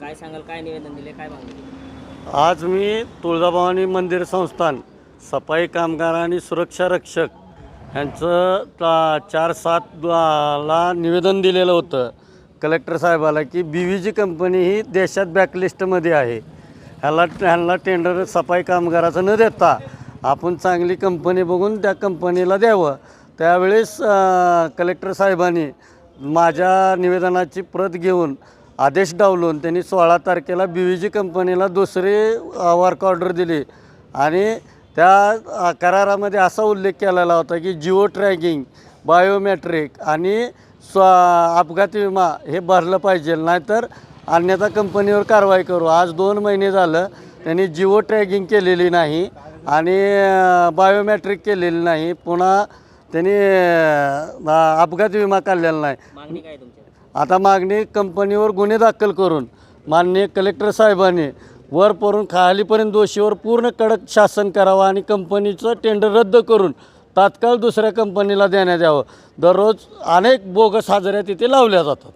काय सांगाल काय निवेदन दिले काय मागणी केली? आज मी तुळजाभवानी मंदिर संस्थान सफाई कामगार आणि सुरक्षा रक्षक यांचं ता- चार सात ला ला निवेदन दिलेलं होतं कलेक्टर साहेबाला की बी व्ही जी कंपनी ही देशात बॅकलिस्टमध्ये आहे ह्याला ह्यांना टेंडर सफाई कामगाराचं न देता आपण चांगली कंपनी बघून त्या कंपनीला द्यावं त्यावेळेस अं, कलेक्टर साहेबांनी माझ्या निवेदनाची प्रत घेऊन आदेश डावलून त्यांनी सोळा तारखेला बी व्ही जी कंपनीला दुसरी वर्क ऑर्डर दिली. आणि त्या करारामध्ये असा उल्लेख केलेला होता की जिओ ट्रॅकिंग बायोमॅट्रिक आणि स्व अपघाती विमा हे भरलं पाहिजे. नाहीतर अन्यथा कंपनीवर कारवाई करू. आज दोन महिने झालं त्यांनी जिओ ट्रॅकिंग केलेली नाही आणि बायोमॅट्रिक केलेली नाही. पुन्हा त्यांनी अपघात विमा काढलेला नाही. आता मागणी कंपनीवर गुन्हे दाखल करून माननीय कलेक्टर साहेबांनी वरपर्यंत खालीपर्यंत दोषीवर पूर्ण कडक शासन करावं आणि कंपनीचं टेंडर रद्द करून तात्काळ दुसऱ्या कंपनीला देण्यात यावं. दररोज अनेक बोगस हाजऱ्या तिथे लावल्या जातात.